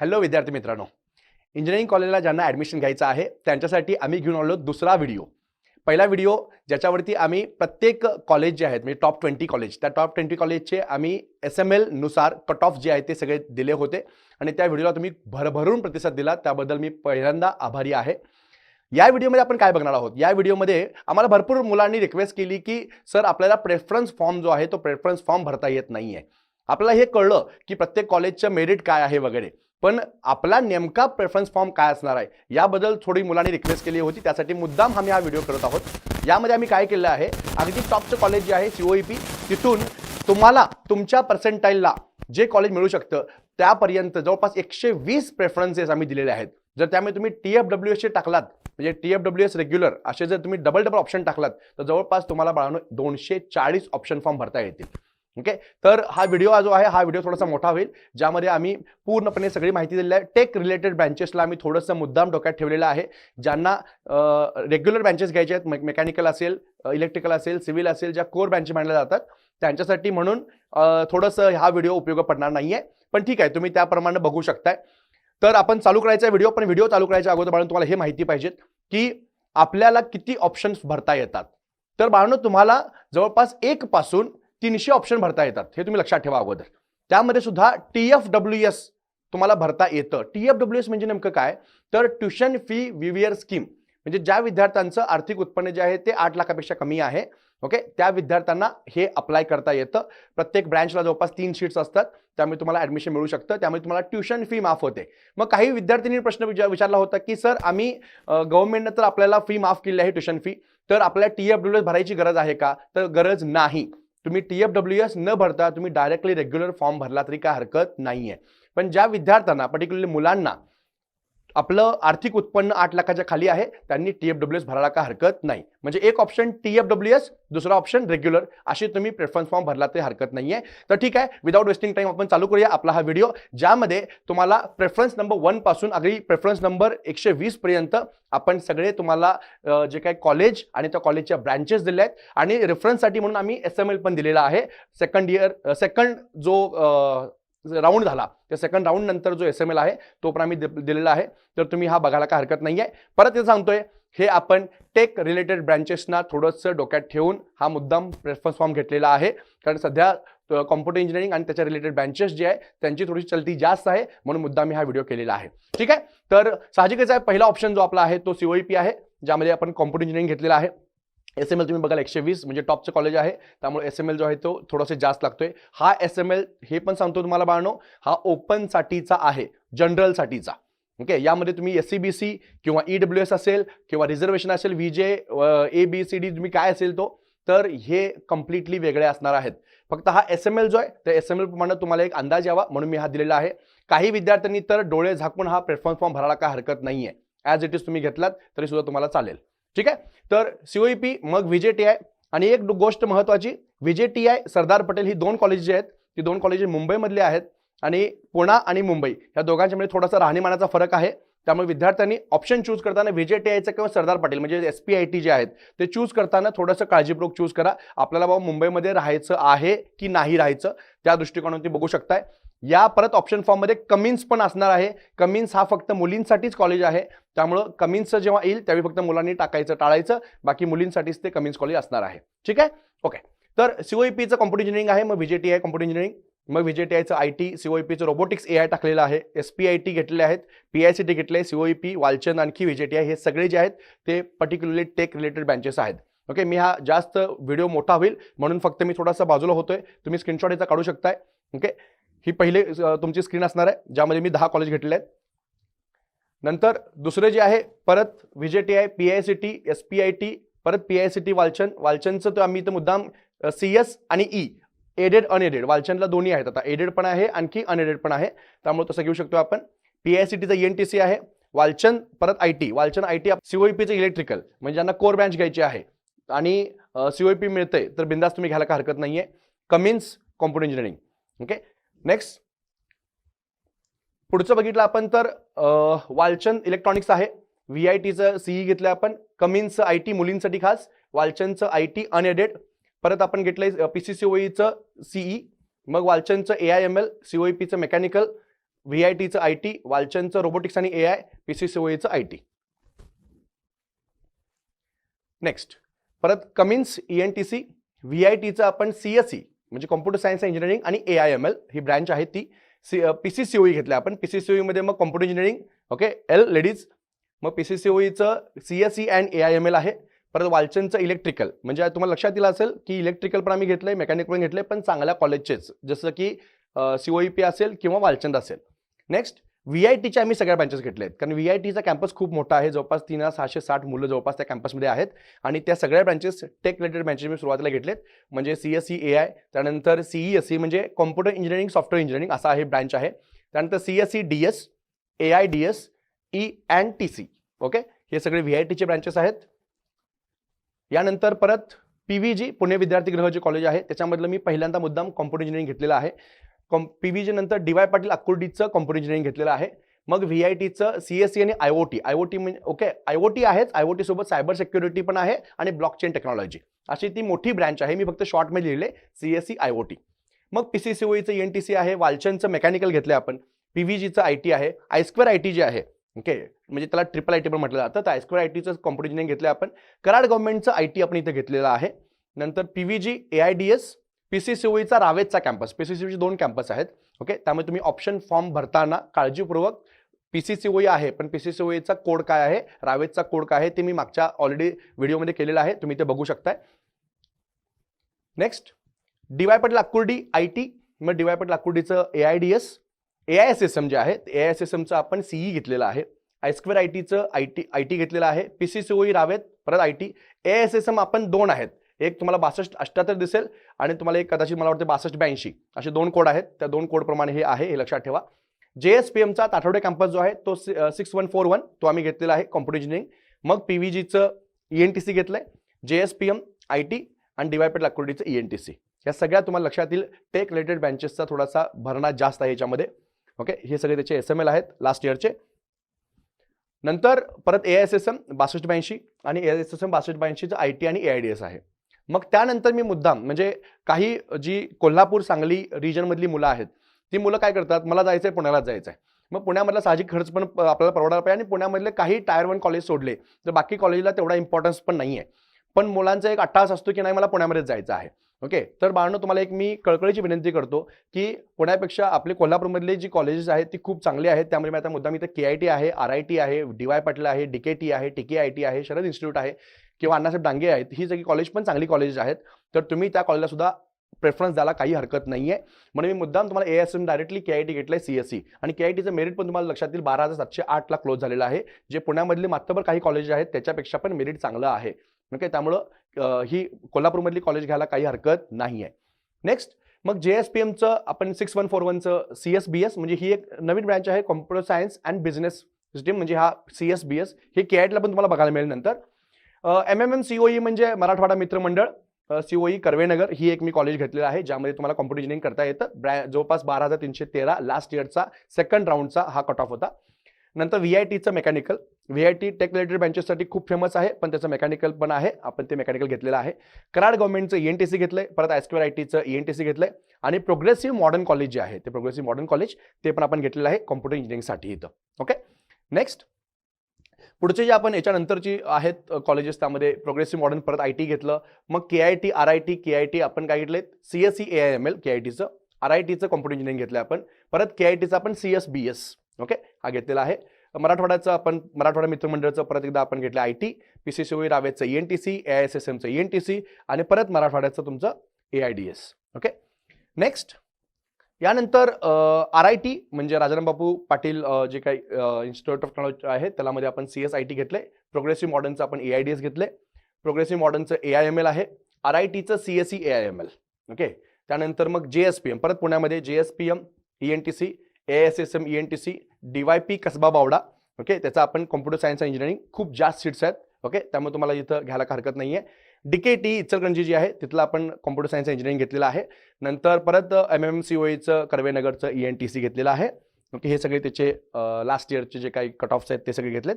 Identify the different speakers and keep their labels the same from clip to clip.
Speaker 1: Hello विद्यार्थी मित्रांनो. Engineering कॉलेजला ज्यांना ॲडमिशन घ्यायचं आहे त्यांच्यासाठी आम्ही घेऊन आलो दुसरा व्हिडिओ पहिला व्हिडिओ ज्याच्यावरती आम्ही प्रत्येक कॉलेज जे आहेत म्हणजे टॉप ट्वेंटी कॉलेज त्या टॉप ट्वेंटी कॉलेजचे आम्ही एस एम एलनुसार कट ऑफ जे आहे ते सगळे दिले होते. आणि त्या व्हिडिओला तुम्ही भरभरून प्रतिसाद दिला त्याबद्दल मी पहिल्यांदा आभारी आहे. या व्हिडिओमध्ये आपण काय बघणार आहोत? या व्हिडिओमध्ये आम्हाला भरपूर मुलांनी रिक्वेस्ट केली की सर आपल्याला प्रेफरन्स फॉर्म जो आहे तो प्रेफरन्स फॉर्म भरता येत नाही आहे आपल्याला हे कळलं की प्रत्येक कॉलेजचं मेरिट काय आहे वगैरे. पण आपला नेमका प्रेफरन्स फॉर्म काय असणार आहे? याबद्दल थोडी मुलांनी रिक्वेस्ट केली होती त्यासाठी मुद्दाम आम्ही हा व्हिडिओ करत आहोत. यामध्ये आम्ही काय केलं आहे? अगदी टॉपचं कॉलेज जे आहे सीओईपी तिथून तुम्हाला तुमच्या पर्सेंटाईलला जे कॉलेज मिळू शकतं त्यापर्यंत जवळपास एकशे वीस प्रेफरन्सेस आम्ही दिलेले आहेत. जर त्यामुळे तुम्ही टी एफ डब्ल्यू एसचे टाकलात म्हणजे T F W S regular असे जर तुम्ही डबल डबल ऑप्शन टाकलात तर जवळपास तुम्हाला बाळांनो दोनशे चाळीस ऑप्शन फॉर्म भरता येतील. ओके तर हा व्हिडिओ जो आहे हा व्हिडिओ थोडासा मोठा होईल ज्यामध्ये आम्ही पूर्णपणे सगळी माहिती दिलेली आहे. टेक रिलेटेड ब्रँचेसला आम्ही थोडंसं मुद्दाम डोक्यात ठेवलेलं आहे. ज्यांना रेग्युलर ब्रँचेस घ्यायचे आहेत मेकॅनिकल असेल इलेक्ट्रिकल असेल सिव्हिल असेल ज्या कोर ब्रँच मानल्या जातात त्यांच्यासाठी म्हणून थोडंसं हा व्हिडिओ उपयोग पडणार नाही आहे पण ठीक आहे तुम्ही त्याप्रमाणे बघू शकताय. तर आपण चालू करायचा व्हिडिओ पण व्हिडिओ चालू करायच्या अगोदर बाळून तुम्हाला हे माहिती पाहिजेत की आपल्याला किती ऑप्शन्स भरता येतात. तर बाळांनो तुम्हाला जवळपास एक पासून तीनशे ऑप्शन भरता येतात. हे तुम्ही लक्षात ठेवा अगोदर. त्यामध्ये सुद्धा टी एफ डब्ल्यू एस तुम्हाला भरता येतं. टी एफ डब्ल्यू एस म्हणजे नेमकं काय? तर ट्युशन फी विवियर स्कीम म्हणजे ज्या विद्यार्थ्यांचं आर्थिक उत्पन्न जे आहे ते आठ लाखापेक्षा कमी आहे ओके त्या विद्यार्थ्यांना हे अप्लाय करता येतं. प्रत्येक ब्रँचला जवळपास तीन शीट्स असतात. त्यामुळे तुम्हाला ॲडमिशन मिळू शकतं. त्यामुळे तुम्हाला ट्युशन फी माफ होते. मग काही विद्यार्थ्यांनी प्रश्न विचार विचारला होता की सर आम्ही गव्हर्नमेंटनं तर आपल्याला फी माफ केली आहे ट्युशन फी तर आपल्याला टी एफ डब्ल्यू एस भरायची गरज आहे का? तर गरज नाही. तुम्ही टी एफ डब्ल्यू एस न भरता तुम्ही डायरेक्टली रेग्युलर फॉर्म भरला तरी काय हरकत नाही आहे पण ज्या विद्यार्थ्यांना पर्टिक्युलरली मुलांना आपलं आर्थिक उत्पन्न आठ लाखाच्या खाली आहे त्यांनी टी एफ डब्ल्यू एस भरायला काय हरकत नाही. म्हणजे एक option T F W S दुसरा ऑप्शन रेग्युलर अशी तुम्ही प्रेफरन्स फॉर्म भरला तरी हरकत नाही आहे तर ठीक आहे विदाऊट वेस्टिंग टाईम आपण चालू करूया आपला हा व्हिडिओ ज्यामध्ये तुम्हाला प्रेफरन्स नंबर वनपासून अगदी प्रेफरन्स नंबर एकशे वीसपर्यंत आपण सगळे तुम्हाला जे काही कॉलेज आणि त्या कॉलेजच्या ब्रँचेस दिले आहेत. आणि रेफरन्ससाठी म्हणून आम्ही एस एम एल पण दिलेला आहे. सेकंड इयर सेकंड जो राऊंड झाला. त्या सेकंड राऊंड नंतर जो एस एम एल आहे तो पण आम्ही दि- दिलेला आहे. तर तुम्ही हा बघायला काय हरकत नाही आहे परत ते सांगतोय हे आपण टेक रिलेटेड ब्रँचेसना थोडंसं डोक्यात ठेवून हा मुद्दाम प्रेफरन्स फॉर्म घेतलेला आहे. कारण सध्या कॉम्प्युटर इंजिनिअरिंग आणि त्याच्या रिलेटेड ब्रँचेस जे आहे त्यांची थोडीशी चलती जास्त आहे. म्हणून मुद्दाम मी हा व्हिडिओ केलेला आहे. ठीक आहे? तर साहजिकच आहे पहिला ऑप्शन जो आपला आहे तो सीओईपी आहे. ज्यामध्ये आपण कॉम्प्युटर इंजिनिअरिंग घेतलेला आहे. एस एम एल तुम्ही बघाल एकशे वीस म्हणजे टॉपचं कॉलेज आहे. त्यामुळे एस एम एल जो आहे तो थोडासा जास्त लागतोय. हा एस एम एल हे पण सांगतो तुम्हाला बाळणो हा ओपनसाठीचा आहे. जनरलसाठीचा ओके यामध्ये तुम्ही एस सी बी सी किंवा ई डब्ल्यू एस असेल किंवा रिझर्वेशन असेल V J A B C D तुम्ही काय असेल तो तर हे कम्प्लिटली वेगळे असणार आहेत. फक्त हा एस एम एल जो आहे त्या एस एम एल प्रमाणे तुम्हाला एक अंदाज यावा म्हणून मी हा दिलेला आहे. काही विद्यार्थ्यांनी तर डोळे झाकून हा प्लॅटफॉर्म फॉर्म भरायला काय हरकत नाही आहे ॲज इट इज तुम्ही घेतलात तरी सुद्धा तुम्हाला चालेल. ठीक आहे? तर सीओईपी मग व्हीजेटीआय टी आय आणि एक गोष्ट महत्वाची VJTI J T I Sardar Patel ही दोन कॉलेज जी आहेत ती दोन कॉलेज मुंबईमधली आहेत आणि पुणा आणि मुंबई या दोघांच्यामध्ये थोडासा राहणीमानाचा फरक आहे. त्यामुळे विद्यार्थ्यांनी ऑप्शन चूज करताना व्ही जे टी आयचं किंवा सरदार पाटील म्हणजे एस पी आय टी जे आहेत ते चूज करताना थोडंसं काळजीपूर्वक चूज करा. आपल्याला बाबा मुंबईमध्ये राहायचं आहे की नाही राहायचं त्या दृष्टिकोनातून बघू शकताय. या परत ऑप्शन फॉर्ममध्ये कमिन्स पण असणार आहे. कमिन्स हा फक्त मुलींसाठीच कॉलेज आहे. त्यामुळं कमिन्सचं जेव्हा येईल त्यावेळी फक्त मुलांनी टाकायचं टाळायचं. बाकी मुलींसाठीच ते कमिन्स कॉलेज असणार आहे. ठीक आहे? ओके. तर सीओईपीचं कॉम्प्युटर इंजिनिअरिंग आहे मग व्ही आहे आय कॉम्प्युटर इंजिनिअरिंग मग व्ही आय टी आयचं आय टी सीओईपीचं रोबोटिक्स ए आय टाकलेलं आहे एस पी आय टी घेतलेले आहेत पी आय सी टी घेतले सीओईपी वालचंद आणखी व्ही टी आय हे सगळे जे आहेत ते पर्टिक्युलरली टेक रिलेटेड ब्रँचेस आहेत. ओके मी हा जास्त व्हिडिओ मोठा होईल म्हणून फक्त मी थोडासा बाजूला होतोय. तुम्ही स्क्रीनशॉट याचा काढू शकताय. ओके ही पहिले तुमची स्क्रीन असणार आहे ज्यामध्ये मी दहा कॉलेज घेतले आहेत. नंतर दुसरे जे आहे परत V J T I P I C T S P I T परत P I C T Walchand. वालचंदचं तर आम्ही इथं मुद्दाम सी एस आणि ई एडेड अनएडेड वालचंदला दोन्ही आहेत. आता एडेड पण आहे आणखी अनएडेड पण आहे. त्यामुळे तसं घेऊ शकतो आपण. पी आय सी टीचं एन टी सी आहे. वालचंद परत I T Walchand I T सीओईपीचं electrical म्हणजे ज्यांना कोर ब्रँच घ्यायची आहे. आणि सीओईपी मिळतंय तर बिंदास तुम्ही घ्यायला हरकत नाही आहे Cummins computer engineering okay next पुढचं बघितलं आपण तर वालचंद इलेक्ट्रॉनिक्स आहे. व्ही आय टीचं सीई घेतलं आपण. कमिन्सचं आय टी मुलींसाठी खास. वालचंदचं आय टी अनएडेड परत आपण घेतलंय पी सी सी ओईचं सीई मग वालचनचं A I M L CO पीचं mechanical V I टीचं आय टी वालचनचं रोबोटिक्स आणि ए आय पी सी सीओईचं आय टी नेक्स्ट परत Cummins E N T C V I टीचं आपण सी एस सी म्हणजे कॉम्प्युटर सायन्स इंजिनिअरिंग आणि A I M L ही ब्रँच आहे ती. सी पी सी सी ओई घेतल्या आपण. पी सी सी ओईमध्ये मग computer engineering okay L ladies मग P C C ओईचं C S E and A I M L आहे. परत वालचंदचं इलेक्ट्रिकल म्हणजे तुम्हाला लक्षात दिलं असेल की इलेक्ट्रिकल पण आम्ही घेतलंय मेकॅनिक पण घेतलंय पण चांगल्या कॉलेजचेच जसं की सीओई पी असेल किंवा वालचंद असेल. नेक्स्ट व्ही आय टीचे आम्ही सगळ्या ब्रँचेस घेतले आहेत कारण व्ही आय टीचा कॅम्पस खूप मोठा आहे. जवळपास तीन हजार सहाशे साठ मुलं जवळपास त्या कॅम्पसमध्ये आहेत. आणि त्या सगळ्या ब्रँचेस टेक रिलेटेड ब्रँचेस मी सुरुवातीला घेतलेत. म्हणजे C S C A I त्यानंतर सीई एस सी म्हणजे कॉम्प्युटर इंजिनिअरिंग सॉफ्टवेअर इंजिनिअरिंग असा आहे ब्रँच आहे. त्यानंतर C S C D S A I D S E and T C okay हे सगळे व्ही आय टीचे ब्रँचेस आहेत. यानंतर परत पी व्ही जी पुणे विद्यार्थी गृह जे कॉलेज आहे त्याच्यामधलं मी पहिल्यांदा मुद्दाम कॉम्प्युटर इंजिनिअरिंग घेतलेलं आहे. कॉम पी व्ही जी नंतर डी वाय पाटील अक्कुर्डीचं कॉम्प्युटर इंजिनिअरिंग घेतलेलं आहे. मग व्ही आय टीचं सी एस सी आणि I O T. I O T म्हणजे ओके आय ओ टी आहेच आय ओ टी सोबत सायबर सिक्युरिटी पण आहे आणि ब्लॉकचेन टेक्नॉलॉजी अशी ती मोठी ब्रँच आहे. मी फक्त शॉर्टमध्ये लिहिले C S C I O T. मग पी सी सी ओईचं एन टी सी आहे वालचंदचं मेकॅनिकल घेतलं आपण. पी व्ही जीचं आय टी आहे आयस्क्वेअर आय टी जे आहे. ओके? म्हणजे त्याला ट्रिपल आय टी पण म्हटलं जातं. तर आयस्क्वेअर आय टीचं कॉम्प्युटर इंजिनिअरिंग घेतलं आपण. कराड गव्हर्नमेंटचं आय टी आपण इथे घेतलेलं आहे. नंतर P V G A I D S P C C ओईचा रावेतचा कॅम्पस पी सी सी ओचे दोन कॅम्पस आहेत. ओके? त्यामुळे तुम्ही ऑप्शन फॉर्म भरताना काळजीपूर्वक पी सी सी ओई आहे पण पी सी सी ओईचा कोड काय आहे? रावेतचा कोड काय आहे? ते मी मागच्या ऑलरेडी व्हिडिओमध्ये केलेला आहे. तुम्ही ते बघू शकताय. Next D Y Patil Akurdi I T मग D Y Patil अक्कुर्डीचं A I D S A I S S M J आहे ए आय एस एस एमचं आपण सीई घेतलेलं आहे. आयस्क्वेअर आय टीचं आय टी आय टी घेतलेलं आहे. P C C OE Ravet परत I T A I S S M आपण दोन आहेत. एक तुम्हाला बासष्ट अष्ट्याहत्तर दिसेल आणि तुम्हाला एक कदाचित मला वाटतं बासष्ट ब्याऐंशी. असे दोन कोड आहेत. त्या दोन कोडप्रमाणे हे आहे हे लक्षात ठेवा. जे एस पी एमचा आठवडे कॅम्पस जो आहे तो सिक्स वन फोर वन तो आम्ही घेतलेला आहे कॉम्प्युटर इंजिनिअरिंग. मग पी व्ही जीचं ई एन टी सी घेतलं आहे J S P M I T आणि डी वाय पेट लाकुर्डीचं ई एन टी सी या सगळ्या तुम्हाला लक्षात येईल टेक रिलेटेड बँचेसचा थोडासा भरणा जास्त आहे याच्यामध्ये. ओके? हे सगळे त्याचे एस एम एल आहेत लास्ट इयरचे नंतर परत ए एस एस एम बासष्ट ब्याऐंशी आणि ए एस एस एम बासष्ट ब्याऐंशीचं आय टी आणि ए आय डी एस आहे. मग त्यानंतर मी मुद्दाम म्हणजे काही जी कोल्हापूर सांगली रिजनमधली मुलं आहेत ती मुलं काय करतात? मला जायचं आहे पुण्याला जायचं आहे मग पुण्यामधला साहजिक खर्च पण आपल्याला परवडायला पाहिजे आणि पुण्यामधले काही टायर वन कॉलेज सोडले तर बाकी कॉलेजला तेवढा इम्पॉर्टन्स पण नाही आहे पण मुलांचा एक अट्टास असतो की नाही मला पुण्यामध्येच जायचं आहे. ओके? तर बाळांनो तुम्हाला एक मी कळकळीची विनंती करतो की पुण्यापेक्षा आपले कोल्हापूरमधले जी कॉलेजेस आहेत ती खूप चांगली आहेत. त्यामुळे मी आता मुद्दाम इथं के आय टी आहे आर आय टी आहे डी वाय पाटील आहे डी के टी आहे टी के आय टी आहे शरद इन्स्टिट्यूट आहे किंवा अण्णासाहेब डांगे आहेत ही सगळी कॉलेज पण चांगली कॉलेजेस आहेत. तर तुम्ही त्या कॉलेजला सुद्धा प्रेफरन्स द्यायला काही हरकत नाही आहे म्हणून मी मुद्दाम तुम्हाला A S M directly K I T घेतलंय सी एस सी आणि के आय टीचं मेरिट पण तुम्हाला लक्षात येईल बारा हजार सातशे आठला क्लोज झालेलं आहे. जे पुण्यामधले मात्रभर काही कॉलेज आहेत त्याच्यापेक्षा पण मेरिट चांगलं आहे. ओके? त्यामुळं ही कोल्हापूरमधली कॉलेज घ्यायला काही हरकत नाही आहे नेक्स्ट मग जे एस पी एमचं आपण सिक्स वन फोर वनचं सी एस बी एस म्हणजे ही एक नवीन ब्रँच आहे computer science and business system म्हणजे हा सी एस बी एस हे के आयटला पण तुम्हाला बघायला मिळेल नंतर. एम एम एम सीओई म्हणजे मराठवाडा मित्रमंडळ सीओई कर्वेनगर ही एक मी कॉलेज घेतलेलं आहे ज्यामध्ये तुम्हाला कॉम्प्युटर इंजिनिअरिंग करता येतं. ब्रॅ जवळपास बारा हजार तीनशे तेरा लास्ट इयरचा सेकंड राऊंडचा हा कट ऑफ होता. नंतर व्ही आय टीचं mechanical V I T tech related बँचेससाठी खूप फेमस आहे पण त्याचं मेकॅनिकल पण आहे. आपण ते मेकॅनिकल घेतलेलं आहे. कराड गव्हर्नमेंटचं ई एन टी सी घेतलंय परत आयस्क्वेअर आय टीचं ई एन टी सी घेतलंय आणि प्रोग्रेसिव्ह मॉडर्न कॉलेज जे आहे ते प्रोग्रेसिव्ह मॉडर्न कॉलेज ते पण आपण घेतलेलं आहे कॉम्प्युटर इंजिनिअरिंगसाठी इथं. ओके नेक्स्ट पुढचे जे आपण याच्यानंतरची आहेत कॉलेजेस त्यामध्ये प्रोग्रेसिव्ह मॉडर्न परत आय टी घेतलं. मग K I T R I T K I T आपण काय घेतले C S C A I M L K I टीचं आर आय टीचं कॉम्प्युटर इंजिनिअरिंग घेतलं आपण. परत के आय टीचं आपण C S B S okay हा घेतलेला आहे. मराठवाड्याचं आपण मराठवाडा मित्रमंडळचं परत एकदा आपण घेतलं I T P C C रावेचं E N T C A I S S एमचं E N T C आणि परत मराठवाड्याचं तुमचं A I D S okay next यानंतर आर आय टी म्हणजे राजाराम बापू पाटील जे काही इन्स्टिट्यूट ऑफ टेक्नॉलॉजी आहे त्यामध्ये आपण सी एस आय टी घेतले प्रोग्रेसिव्ह मॉडर्नचं आपण ए आय डी एस घेतले प्रोग्रेसिव्ह मॉडर्नचं ए आय एम एल आहे. आर आय टीचं C S C A I M L okay त्यानंतर मग जे एस पी एम परत पुण्यामध्ये J S P M E N T C A S S M E N T C D Y P Kasba Bawada. Okay त्याचा आपण computer science engineering खूप जास्त seats आहेत. Okay त्यामुळे तुम्हाला इथं घ्यायला हरकत नाही आहे डी के टी इचलकरंजी जी आहे तिथलं आपण कॉम्प्युटर सायन्स इंजिनिअरिंग घेतलेलं आहे. नंतर परत एम एम सी ओईचं कर्वेनगरचं ई एन टी सी घेतलेलं आहे. ओके हे सगळे त्याचे लास्ट इयरचे जे काही कट ऑफ्स आहेत ते सगळे घेतलेत.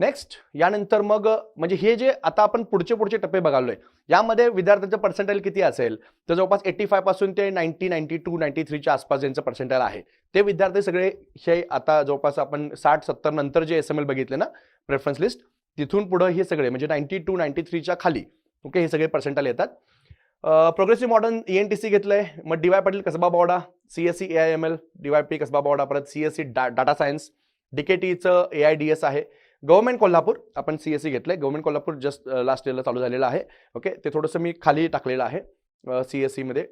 Speaker 1: नेक्स्ट यानंतर मग म्हणजे हे जे आता आपण पुढचे पुढचे टप्पे बघालोय यामध्ये विद्यार्थ्यांचं पर्सेंटेज किती असेल? तर जवळपास एट्टी फायपासून ते नाईन्टी नाईन्टी टू नाईन्टी थ्रीच्या आसपास ज्यांचं पर्सेंटेज आहे. ते विद्यार्थी सगळे हे आता जवळपास आपण साठ सत्तर नंतर जे एस एम एल बघितले ना प्रेफरन्स लिस्ट तिथून पुढं हे सगळे म्हणजे नाईन्टी टू नाईन्टी थ्रीच्या खाली ओके हे सगळे पर्सेंटेज येतात. Progressive modern E N T C घेतलंय मग D Y Patil Kasba Bawada C S C A I M L D Y P Kasba Bawada परत C S C da data science D K टीचं A I D S आहे. Government Kolhapur आपण C S C घेतलंय. Government Kolhapur just last इयरला चालू झालेलं आहे. Okay ते थोडंसं मी खाली टाकलेलं आहे सी एस सीमध्ये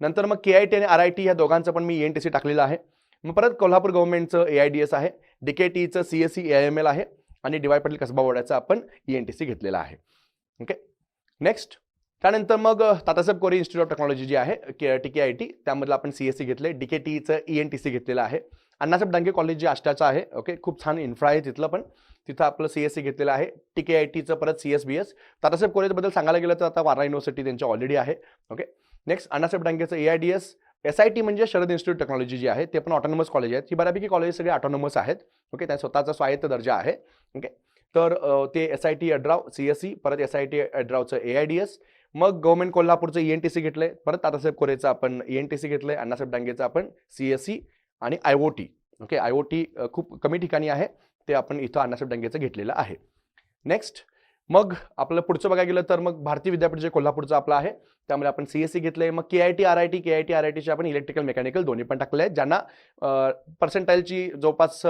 Speaker 1: नंतर मग के आय टी आणि आर आय टी या दोघांचं पण मी एन टी सी टाकलेलं आहे. मग परत कोल्हापूर गव्हर्नमेंटचं ए आय डी एस आहे डी के टीचं C S C A I M L आहे आणि डी वाय पाटील कसबा बोर्डाचं आपण ई एन टी सी घेतलेलं आहे. ओके नेक्स्ट त्यानंतर मग Tatasaheb Kore institute of technology जी आहे K T K I T त्यामधलं आपण सी एस सी घेतलं डी के टीचं ई एन टी सी घेतलेलं आहे. अण्णासाहेब डांगे कॉलेज जे आष्ट्याचं आहे ओके खूप छान इन्फ्रा आहे तिथलं पण. तिथं आपलं सी एस सी घेतलेलं आहे टी के आय टीचं परत C S B S Tatasaheb कॉलेजबद्दल सांगायला गेलं तर आता वारा युनिव्हर्सिटी त्यांच्या ऑलरेडी आहे okay. Next Annasaheb डांगेचं A I D S S I T म्हणजे शरद इन्स्टिट्यूट टेक्नॉलॉजी जी आहे ते पण ऑटोनॉमस कॉलेज आहेत. ही बऱ्यापैकी कॉलेज सगळे ऑटोनॉमस आहेत ओके त्या स्वतःचा स्वायत्त दर्जा आहे ओके. तर ते S I T Adrav C S C परत एस आय टी अड्रावचं ए आय डी एस मग गव्हर्नमेंट कोल्हापूरचं ई एन टी सी घेतलंय. परत तातासाहेब कोरेचं आपण ई एन टी सी घेतलंय. अण्णासाहेब डांगेचं आपण सी एस सी आणि I O T okay I O T खूप कमी ठिकाणी आहे. ते आपण इथं अण्णासाहेब डांगेचं घेतलेलं आहे. नेक्स्ट मग आपलं पुढचं बघायला गेलं तर मग भारतीय विद्यापीठ जे कोल्हापूरचं आपलं आहे त्यामुळे आपण सी एस सी घेतलंय. मग K I T R I T K I T R I टीचे आपण इलेक्ट्रिकल मेकॅनिकल दोन्ही पण टाकले आहेत ज्यांना पर्सेंटाईलची जवळपास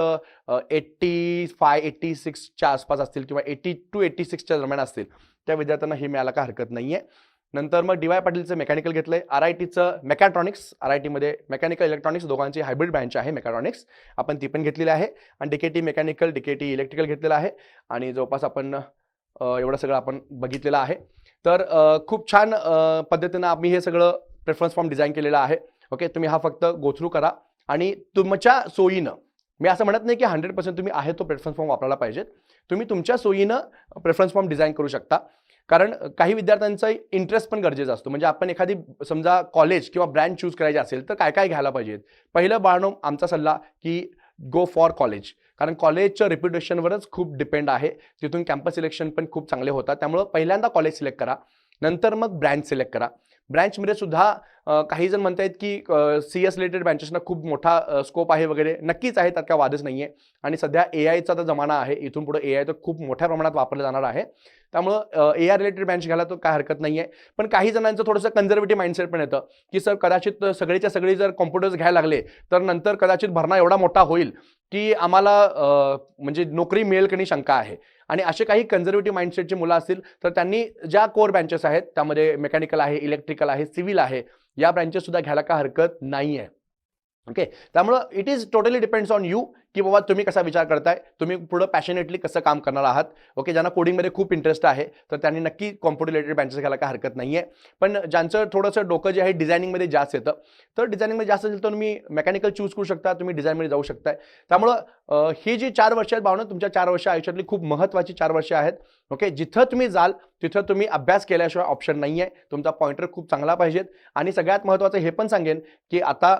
Speaker 1: एट्टी फाय एट्टी सिक्सच्या आसपास असतील किंवा एटी टू एट्टी सिक्सच्या दरम्यान असतील. त्या विद्यार्थ्यांना हे मिळायला का हरकत नाही आहे नंतर मग डी वाय पाटीलचं मेकॅनिकल घेतलंय. आर आय टीचं मेकॅट्रॉनिक्स आर आय टीमध्ये मेकॅनिकल इलेक्ट्रॉनिक्स दोघांची हायब्रिड ब्रँच आहे मेकॅट्रॉनिक्स आपण ती पण घेतलेली आहे. आणि D K T mechanical D K T electrical घेतलेलं आहे. आणि जवळपास आपण एवढं सगळं आपण बघितलेलं आहे. तर खूप छान पद्धतीनं आम्ही हे सगळं प्रेफरन्स फॉर्म डिझाईन केलेलं आहे. ओके? तुम्ही हा फक्त गोथ्रू करा. आणि तुमच्या सोयीनं मी असं म्हणत नाही की हंड्रेड पर्सेंट तुम्ही आहे तो प्रेफरन्स फॉर्म वापरायला पाहिजेत. तुम्ही तुमच्या सोयीनं प्रेफरन्स फॉर्म डिझाईन करू शकता. कारण काही विद्यार्थ्यांचा इंटरेस्ट पण गरजेचा असतो. म्हणजे आपण एखादी समजा कॉलेज किंवा ब्रँच चूज करायची असेल तर काय काय घ्यायला पाहिजेत? पहिलं बाळनो आमचा सल्ला की गो फॉर कॉलेज कारण कॉलेजच्या रेप्युटेशनवरच खूप डिपेंड आहे. तिथून कॅम्पस सिलेक्शन पण खूप चांगले होतात. त्यामुळं पहिल्यांदा कॉलेज सिलेक्ट करा. नंतर मग ब्रँच सिलेक्ट करा. ब्रँचमध्ये सुद्धा काही जण म्हणतायत की सी एस रिलेटेड ब्रँचेसना खूप मोठा स्कोप आहे वगैरे. नक्कीच आहे त्यात काय वादच नाही आहे आणि सध्या ए आयचा तर जमाना आहे. इथून पुढे ए आय तर खूप मोठ्या प्रमाणात वापरलं जाणार आहे. त्यामुळं ए आय रिलेटेड ब्रँच घ्यायला तर काय हरकत नाही आहे पण काही जणांचं थोडंसं कन्झर्वेटिव्ह माइंडसेट पण येतं की सर कदाचित सगळेच्या सगळे जर कॉम्प्युटर्स घ्यायला लागले तर नंतर कदाचित भरणा एवढा मोठा होईल की आम्हाला म्हणजे नोकरी मिळेल की नाही शंका आहे. आणि असे काही कन्झर्वेटिव्ह माइंडसेटची मुलं असतील तर त्यांनी ज्या कोर ब्रँचेस आहेत त्यामध्ये मेकॅनिकल आहे इलेक्ट्रिकल आहे सिव्हिल आहे या ब्रँचेससुद्धा घ्यायला का हरकत नाही आहे ओके त्यामुळं it is totally depends on you की बाबा तुम्ही कसा विचार करताय तुम्ही पुढं पॅशनेटली कसं काम करणार आहात. ओके ज्यांना कोडिंगमध्ये खूप इंटरेस्ट आहे तर त्यांनी नक्की कॉम्प्युटर रिलेटेड घ्यायला काय हरकत नाही आहे पण ज्यांचं थोडंसं डोकं जे आहे डिझायनिंगमध्ये जास्त येतं तर डिझायनिंगमध्ये जास्त असेल तर तुम्ही मेकॅनिकल चूज करू शकता तुम्ही डिझाईनमध्ये जाऊ शकताय. त्यामुळं ही जी चार वर्ष आहेत भावना तुमच्या चार वर्ष आयुष्यातली खूप महत्त्वाची चार वर्ष आहेत. ओके जिथं तुम्ही जाल तिथं तुम्ही अभ्यास केल्याशिवाय ऑप्शन नाही आहे तुमचा पॉईंटर खूप चांगला पाहिजेत. आणि सगळ्यात महत्त्वाचं हे पण सांगेन की आता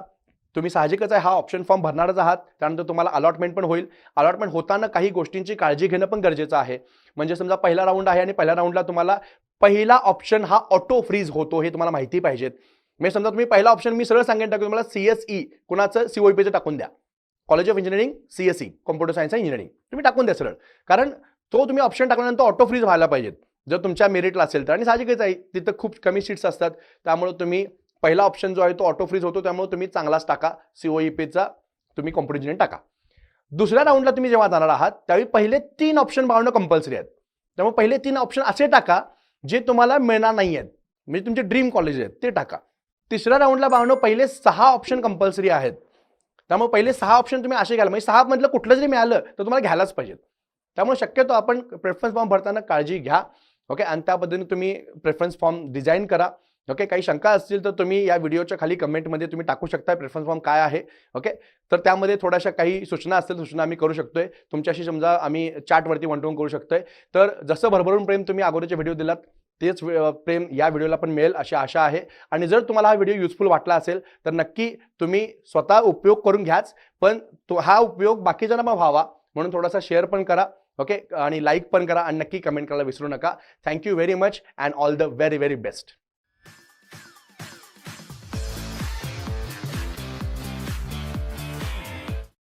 Speaker 1: तुम्ही साहजिकच आहे हा ऑप्शन फॉर्म भरणारच आहात. त्यानंतर तुम्हाला अलॉटमेंट पण होईल. अलॉटमेंट होताना काही गोष्टींची काळजी घेणं पण गरजेचं आहे. म्हणजे समजा पहिला राऊंड आहे आणि पहिल्या राऊंडला तुम्हाला पहिला ऑप्शन हा ऑटो फ्रीज होतो हे तुम्हाला माहिती पाहिजेत. म्हणजे समजा तुम्ही पहिला ऑप्शन मी सरळ सांगेन टाकून तुम्हाला सी एस ई कुणाचं सी ओ पीचं टाकून द्या. College of engineering C S E computer science and engineering तुम्ही टाकून द्या सरळ. कारण तो तुम्ही ऑप्शन टाकल्यानंतर ऑटो फ्रीज व्हायला पाहिजेत. जर तुमच्या मेरिटला असेल तर. आणि साहजिकच आहे तिथं खूप कमी सीट्स असतात. त्यामुळे तुम्ही पहिला ऑप्शन जो आहे तो ऑटो फ्रीज होतो त्यामुळे तुम्ही चांगलाच टाका. सीओई पीचा तुम्ही कॉम्प्युटर टाका. दुसऱ्या राऊंडला तुम्ही जेव्हा जाणार आहात त्यावेळी पहिले तीन ऑप्शन भावणं कंपल्सरी आहेत. त्यामुळे पहिले तीन ऑप्शन असे टाका जे तुम्हाला मिळणार नाही आहेत म्हणजे तुमचे ड्रीम कॉलेज आहेत ते टाका. तिसऱ्या राऊंडला भावणं पहिले सहा ऑप्शन कंपल्सरी आहेत. त्यामुळे पहिले सहा ऑप्शन तुम्ही असे घ्याल. म्हणजे सहा मधलं कुठलं जरी मिळालं तर तुम्हाला घ्यायलाच पाहिजे त्यामुळे शक्यतो आपण प्रेफरन्स फॉर्म भरताना काळजी घ्या. ओके आणि त्या पद्धतीने तुम्ही प्रेफरन्स फॉर्म डिझाईन करा. ओके काही शंका असतील तर तुम्ही या व्हिडिओच्या खाली कमेंटमध्ये तुम्ही टाकू शकता प्रेफरन्स फॉर्म काय आहे. ओके तर त्यामध्ये थोड्याशा काही सूचना असतील सूचना आम्ही करू शकतोय. तुमच्याशी समजा आम्ही चॅटवरती वन टू वन करू शकतोय. तर जसं भरभरून प्रेम तुम्ही अगोदरचे व्हिडिओ दिलात तेच प्रेम या व्हिडिओला पण मिळेल अशी आशा आहे. आणि जर तुम्हाला हा व्हिडिओ युजफुल वाटला असेल तर नक्की तुम्ही स्वतः उपयोग करून घ्याच. पण तो हा उपयोग बाकीच्यांना पण व्हावा म्हणून थोडासा शेअर पण करा. ओके आणि लाईक पण करा आणि नक्की कमेंट करायला विसरू नका. Thank you very much and all the very very best